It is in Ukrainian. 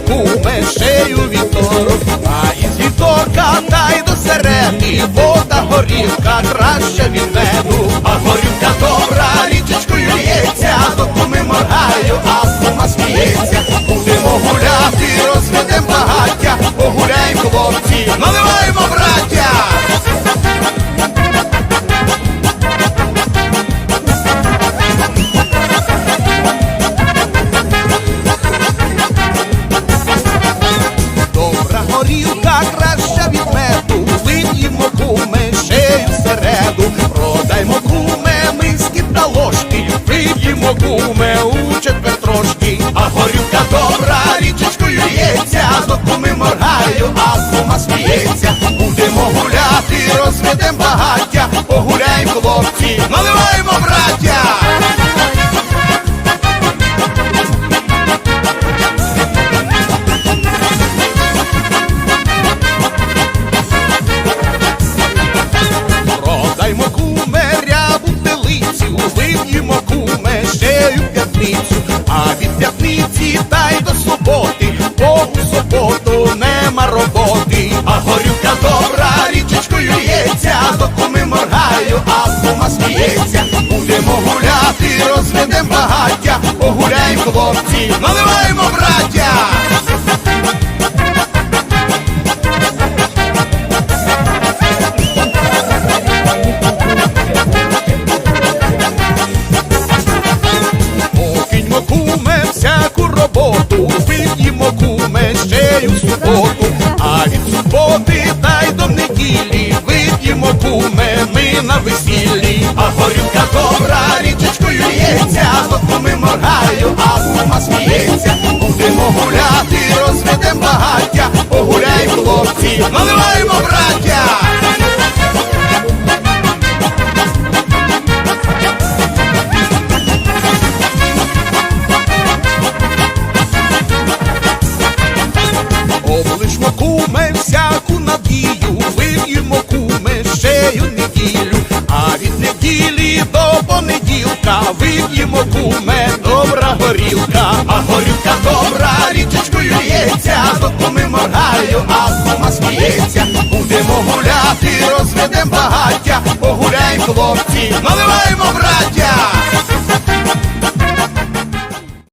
corpo é cheio de бо у суботу нема роботи, а горюка добра річечкою лється, до куми моргаю, а кума сміється. Будемо гуляти, розведем багаття, погуляй, хлопці, наливаємо, до моргаю, а кума сміється. Будемо гуляти, розведем багаття, погуляй, хлопці, наливаємо, браття! Облишмо куме всяку надію, вип'ємо куме шею неділю, а від понеділка вип'ємо куме добра горілка, а горілка добра річечкою лється, до помимо моргаю, а сама сміється. Будемо гуляти, розведем багаття, погуляй, хлопці, наливаємо!